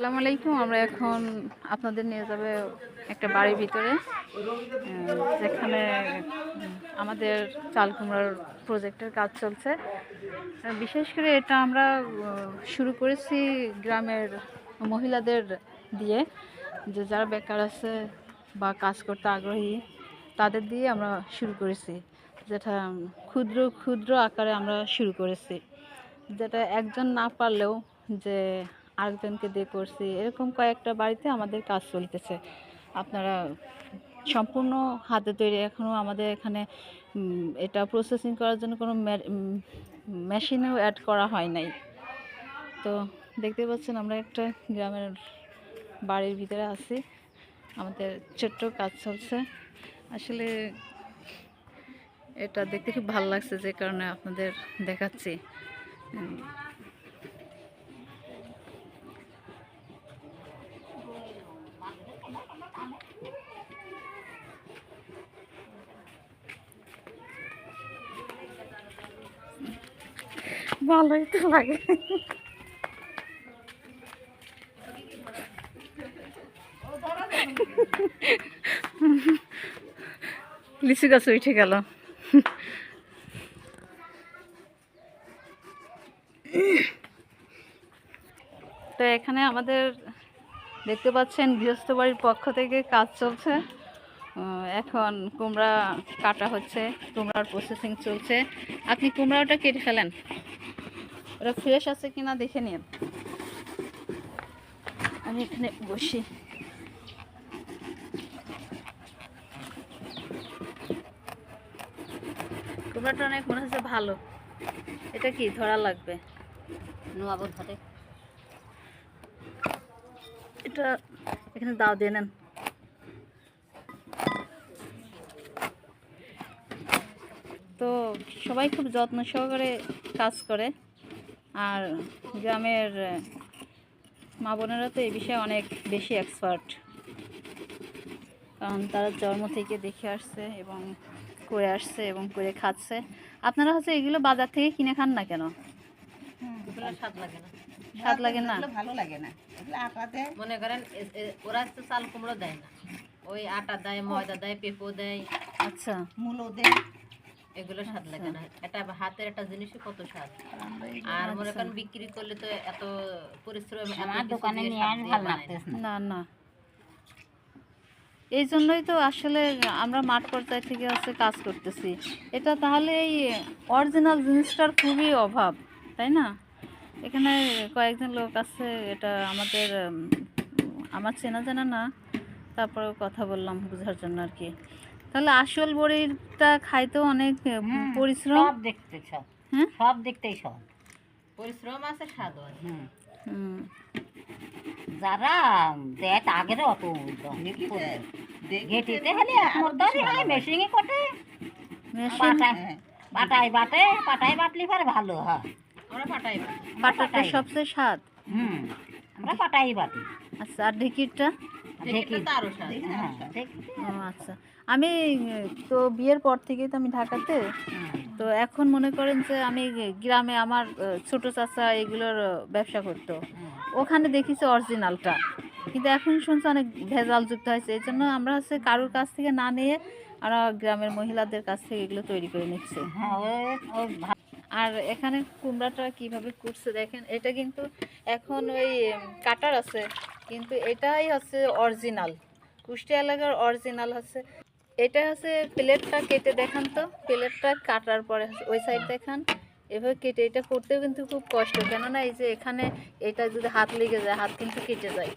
আসসালামু আলাইকুম। আমরা এখন আপনাদের নিয়ে যাবে একটা বাড়ির ভিতরে যেখানে আমাদের চাল কুমড়ার প্রজেক্টের কাজ চলছে। বিশেষ করে এটা আমরা শুরু করেছি গ্রামের মহিলাদের দিয়ে, যে যারা বেকার আছে বা কাজ করতে আগ্রহী, তাদের দিয়ে আমরা শুরু করেছি, যেটা ক্ষুদ্র ক্ষুদ্র আকারে আমরা শুরু করেছি। যেটা একজন না পারলেও যে আরেকজনকে দিয়ে করছি। এরকম কয়েকটা বাড়িতে আমাদের কাজ চলতেছে। আপনারা সম্পূর্ণ হাতে তৈরি। এখনও আমাদের এখানে এটা প্রসেসিং করার জন্য কোনো মেশিনেও অ্যাড করা হয় নাই। তো দেখতে পাচ্ছেন আমরা একটা গ্রামের বাড়ির ভিতরে আছি। আমাদের ছোট্ট কাজ চলছে। আসলে এটা দেখতে খুব ভালো লাগছে যে কারণে আপনাদের দেখাচ্ছি। ভালোই তো লাগে। লিচু গাছ উঠে গেল। তো এখানে আমাদের দেখতে পাচ্ছেন গৃহস্থ বাড়ির পক্ষ থেকে কাজ চলছে। এখন কুমড়া কাটা হচ্ছে কুমড়ার প্রসেসিং চলছে। আপনি কুমড়াটা কেটে ফেলেন। ওটা ফ্রেশ আছে কিনা দেখে নিন। আমি এখানে বসি। কুমড়াটা অনেক মনে হচ্ছে ভালো। এটা কি ধরা লাগবে? নোয়াবো ধরে এটা এখানে দাও দিয়ে নেন। তো সবাই খুব যত্ন সহকারে কাজ করে। আর গ্রামের মা বোনেরা তো এই বিষয়ে অনেক বেশি এক্সপার্ট কারণ তারা জন্ম থেকে দেখে আসছে এবং করে আসছে এবং করে খাচ্ছে। আপনারা হচ্ছে এগুলো বাজার থেকে কিনে খান না কেন? এগুলো স্বাদ লাগে না। স্বাদ লাগে না? ভালো লাগে না। এগুলো আটাতে মনে করেন ওরা তো চাল কুমড়ো দেয় না। ওই আটা দেয় ময়দা দেয় পেঁপো দেয়। আচ্ছা। মূলো দেয়। এগুলো স্বাদ লাগে না। এটা হাতের একটা জিনিসই কত স্বাদ। আর মনে আচ্ছা। করেন বিক্রি করলে তো এত পরিশ্রম আমার দোকানে নিয়ে স্বাদ ভালো না। লাগতেছে না। না এই জন্যই তো আসলে আমরা মাঠ পর্যায় থেকে হচ্ছে কাজ করতেছি। এটা তাহলে এই অরিজিনাল জিনিসটার খুবই অভাব তাই না? এখানে কয়েকজন লোক আছে এটা আমাদের আমার চেনা জানা না তারপরেও কথা বললাম বোঝার জন্য আর কি। তাহলে আসল বড়িটা খাইতেও অনেক পরিশ্রম? সব দেখতে সব। হ্যাঁ সব দেখতেই সব। পরিশ্রম আছে হুম। যারা দেয় আগের অত ঘেটিতে হলে ধরে হয় মেশিনে কটে। পাটাই বাটে পাটাই বাটলি পরে ভালো হয়। আমরা পাটাই বাটি। পাটাটা সবচেয়ে স্বাদ? হুম আমরা পাটাই বাটি। আচ্ছা আর ঢেকিরটা? হ্যাঁ আচ্ছা। আমি তো বিয়ের পর থেকেই তো আমি ঢাকাতে। তো এখন মনে করেন যে আমি গ্রামে আমার ছোট চাচা এগুলোর ব্যবসা করতো। ওখানে দেখিছি অরিজিনালটা। কিন্তু এখন শুনছি অনেক ভেজাল যুক্ত হয়েছে। এই জন্য আমরা হচ্ছে কারোর কাছ থেকে না নিয়ে আমরা গ্রামের মহিলাদের কাছ থেকে এগুলো তৈরি করে নিচ্ছি। হ্যাঁ আর এখানে কুমড়াটা কীভাবে করছে দেখেন, এটা কিন্তু এখন ওই কাটার আছে, কিন্তু এটাই হচ্ছে অরিজিনাল কুষ্টিয়া এলাকার অরিজিনাল হচ্ছে। এটা হচ্ছে প্লেটটা কেটে দেখান তো, প্লেটটা কাটার পরে ওই সাইড দেখান। এভাবে কেটে, এটা করতেও কিন্তু খুব কষ্ট, কেননা এই যে এখানে এটা যদি হাত লেগে যায়, হাত কিন্তু কেটে যায়।